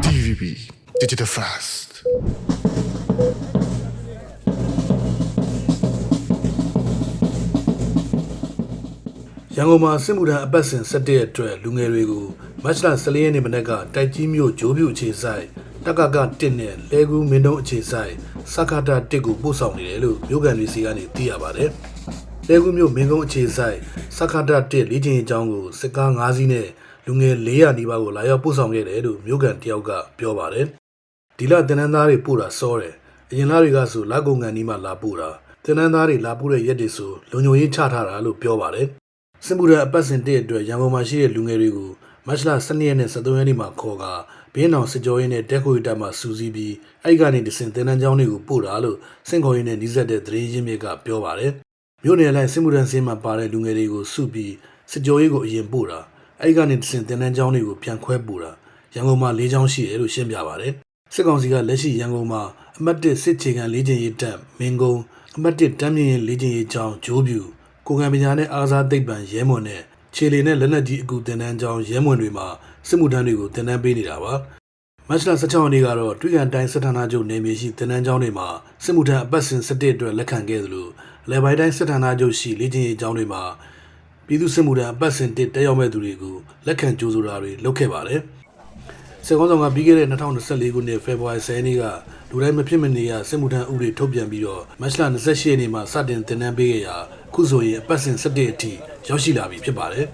DVB Digital Fast ရန်ကုန်မှာစစ်မှုထမ်းအပတ်စဉ်17ရက်အတွက်လူငယ်တွေကိုမတ်လ14ရက်နေ့မနက်ကတိုက်ကြီးမြို့ဂျိုးပြူအခြေဆိုင်တက္ကက1နဲ့လဲကူးမင်းတုံးအခြေဆိုင်စက္ကတာ1ကိုပို့ဆောင်နေတယ်လို့မြို့ကန်တွေစီကနေသိရပါတယ်။လဲကူးမြို့မင်းကုန်းအခြေဆိုင်စက္ကတာ1လေ့ကျင့်ရေးကျောင်းကိုစစ်ကား5စီးနဲ့ လူငယ်400နီးပါးကိုလာရောက်ပို့ဆောင်ခဲ့တယ်လို့မြို့ကန်တယောက်ကပြောပါတယ်။ဒီလတင်နန်းသားတွေပို့တာစောတယ်။အရင်လတွေကဆိုလက်ကုံကန်ဒီမှာလာပို့တာတင်နန်းသားတွေလာပို့တဲ့ရက်တွေဆိုလုံခြုံရေးချထားတာလို့ပြောပါတယ်။စင်ပူရအပတ်စဉ်တည့်အတွက်ရန်ကုန်မှာရှိတဲ့လူငယ်တွေကိုမတ်လ12ရက်နဲ့13ရက်နေ့မှာခေါ်ကဘင်းအောင်စစ်ကြောရေးနဲ့တက်ခွေတက်မှစူးစီးပြီးအဲ့ကနေတစင်တင်တန်းကျောင်းတွေကိုပို့တာလို့စင်ခေါ်ရေးနဲ့နှီးစက်တဲ့သတင်းရင်းမြစ်ကပြောပါတယ်။မြို့နယ်လိုက်စင်ပူရန်စင်းမှာပါတဲ့လူငယ်တွေကိုစုပြီးစစ်ကြောရေးကိုအရင်ပို့တာ အဲ့ကနေတစင်တင်တန်းကျောင်းတွေကိုပြန်ခွဲပို့တာရန်ကုန်မှာ၄ကျောင်းရှိတယ်လို့ရှင်းပြပါတယ်။စစ်ကောင်စီကလက်ရှိရန်ကုန်မှာအမှတ်1စစ်ချေခံလေးကျင်ရေးတပ်မင်းကုန်းအမှတ်1တမ်းမြင့်ရေးလေးကျင်ရေးကျောင်းဂျိုးပြူကိုကံပညာနဲ့အားစားသိပ္ပံရဲမွန်နဲ့ခြေလီနဲ့လက်နက်ကြီးအကူတင်တန်းကြောင်းရဲမွန်တွေမှာစစ်မှုထမ်းတွေကိုတင်တန်းပေးနေတာပါမတ်လ16ရက်နေ့ကတော့တွေ့ကန်တိုင်းစစ်ဌာနချုပ်နေမြေရှိတင်တန်းကျောင်းတွေမှာစစ်မှုထမ်းအပတ်စဉ်17အတွက်လက်ခံခဲ့သလိုလေပိုင်တိုင်းစစ်ဌာနချုပ်ရှိလေ့ကျင့်ရေးကျောင်းတွေမှာ ပြည်သူစစ်မှုထမ်းအပတ်စဉ်တက်တက်ရောက်မဲ့သူတွေကိုလက်ခံကြိုးဆိုတာတွေလုပ်ခဲ့ပါတယ်။စစ်ကောင်ဆောင်ကပြီးခဲ့တဲ့2024ခုနှစ်ဖေဖော်ဝါရီ10ရက်နေ့ကလူတိုင်းမဖြစ်မနေရစစ်မှုထမ်းဥပဒေထုတ်ပြန်ပြီးတော့မတ်လ28ရက်နေ့မှာစတင်တင်နန်းပေးခဲ့ရာခုဆိုရင်အပတ်စဉ်17အထိရောက်ရှိလာပြီဖြစ်ပါတယ်။